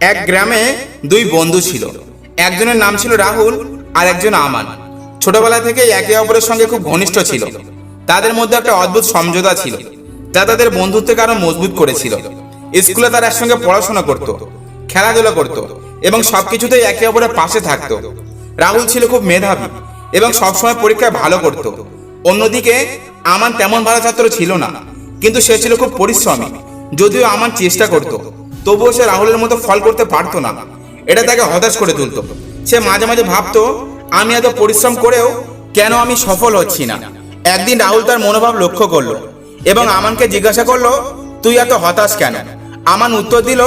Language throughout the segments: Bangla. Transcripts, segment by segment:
এক গ্রামে দুই বন্ধু ছিল। একজনের নাম ছিল রাহুল আর একজন আমান। ছোটবেলা থেকে একে অপরের সঙ্গে খুব ঘনিষ্ঠ ছিল। তাদের মধ্যে একটা অদ্ভুত সমঝোতা ছিল। যা তাদের বন্ধুত্বকে আরও মজবুত করেছিল। স্কুলে তারা একসঙ্গে পড়াশোনা করত, খেলাধুলা করত এবং সবকিছুতেই একে অপরের পাশে থাকতো। রাহুল ছিল খুব মেধাবী এবং সবসময় পরীক্ষায় ভালো করত। অন্যদিকে আমান তেমন ভালো ছাত্র ছিল না, কিন্তু সে ছিল খুব পরিশ্রমী, যদিও আমান চেষ্টা করত। তবুও সে রাহুলের মতো ফল করতে পারতো না। এটা তাকে হতাশ করে তুলতো। সে মাঝে মাঝে ভাবতো, আমি এত পরিশ্রম করেও কেন আমি সফল হচ্ছি না? একদিন রাহুল তার মনোভাব লক্ষ্য করল এবং আমানকে জিজ্ঞাসা করল, তুই এত হতাশ কেন? আমান উত্তর দিল,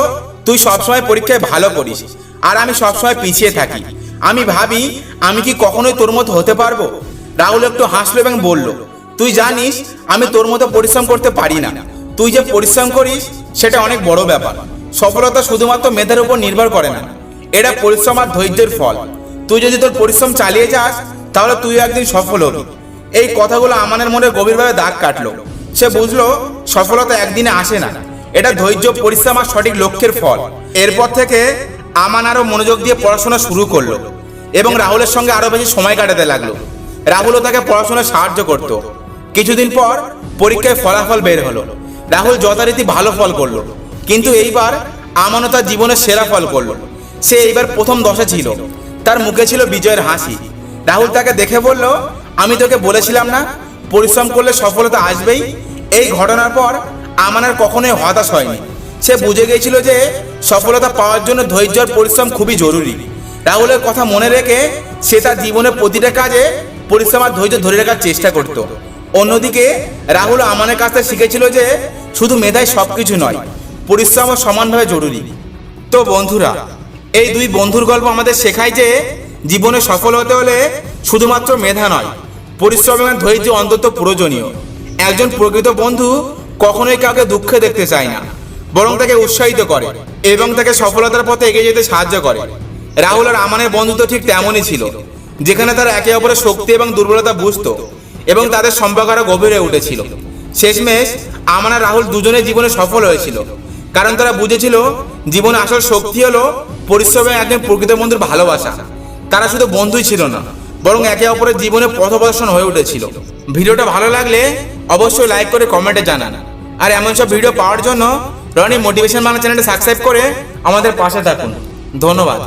তুই সবসময় পরীক্ষায় ভালো করিস আর আমি সবসময় পিছিয়ে থাকি। আমি ভাবি, আমি কি কখনোই তোর মতো হতে পারব? রাহুল একটু হাসলো এবং বলল, তুই জানিস, আমি তোর মতো পরিশ্রম করতে পারি না। তুই যে পরিশ্রম করিস, সেটা অনেক বড় ব্যাপার। সফলতা শুধুমাত্র মেধার উপর নির্ভর করে না এটা পরিশ্রম আর ধৈর্যের ফল। তুই যদি তোর পরিশ্রম চালিয়ে যাস, তাহলে তুই একদিন সফল হবি। এই কথাগুলো আমানের মনে গভীরভাবে দাগ কাটলো। সে বুঝলো, সফলতা একদিনে আসে না। এটা ধৈর্য, পরিশ্রম আর সঠিক লক্ষ্যের ফল। এরপর থেকে আমান আরও মনোযোগ দিয়ে পড়াশোনা শুরু করল এবং রাহুলের সঙ্গে আরও বেশি সময় কাটাতে লাগল। রাহুলও তাকে পড়াশোনায় সাহায্য করত। কিছুদিন পর পরীক্ষায় ফলাফল বের হলো। রাহুল যথারীতি ভালো ফল করল। কিন্তু এইবার আমানও তার জীবনের সেরা ফল করল। সে এইবার প্রথম দশে ছিল। তার মুখে ছিল বিজয়ের হাসি। রাহুল তাকে দেখে বলল, আমি তোকে বলেছিলাম না, পরিশ্রম করলে সফলতা আসবেই। এই ঘটনার পর আমান আর কখনোই হতাশ হয়নি। সে বুঝে গিয়েছিল যে সফলতা পাওয়ার জন্য ধৈর্য আর পরিশ্রম খুবই জরুরি। রাহুলের কথা মনে রেখে সে তার জীবনের প্রতিটা কাজে পরিশ্রম আর ধৈর্য ধরে রাখার চেষ্টা করত। অন্যদিকে রাহুল আমানের কাছ থেকে শিখেছিল যে শুধু মেধাই সবকিছু নয় পরিশ্রমও সমানভাবে জরুরি। তো বন্ধুরা, এই দুই বন্ধুর গল্প আমাদের শেখায় যে, জীবনে সফল হতে হলে শুধুমাত্র মেধা নয়, পরিশ্রম এবং ধৈর্য অন্তত প্রয়োজনীয়। একজন প্রকৃত বন্ধু কখনোই কাউকে দুঃখে দেখতে চায় না, বরং তাকে উৎসাহিত করে এবং তাকে সফলতার পথে এগিয়ে যেতে সাহায্য করে। রাহুল আর আমানের বন্ধুত্ব ঠিক তেমনই ছিল, যেখানে তারা একে অপরের শক্তি এবং দুর্বলতা বুঝতো এবং তাদের সম্পর্ক আরও গভীরে উঠেছিল। শেষমেশ, আমানা রাহুল দুজনের জীবনে সফল হয়েছিল। কারণ তারা বুঝেছিল জীবনে আসল শক্তি হলো পরিশ্রমে একজন প্রকৃত বন্ধুর ভালোবাসা। তারা শুধু বন্ধুই ছিল না, বরং একে অপরের জীবনে পথপ্রদর্শন হয়ে উঠেছিল। ভিডিওটা ভালো লাগলে অবশ্যই লাইক করে কমেন্টে জানান। আর এমন সব ভিডিও পাওয়ার জন্য রনি মোটিভেশন বাংলা চ্যানেলটা সাবস্ক্রাইব করে আমাদের পাশে থাকুন। ধন্যবাদ।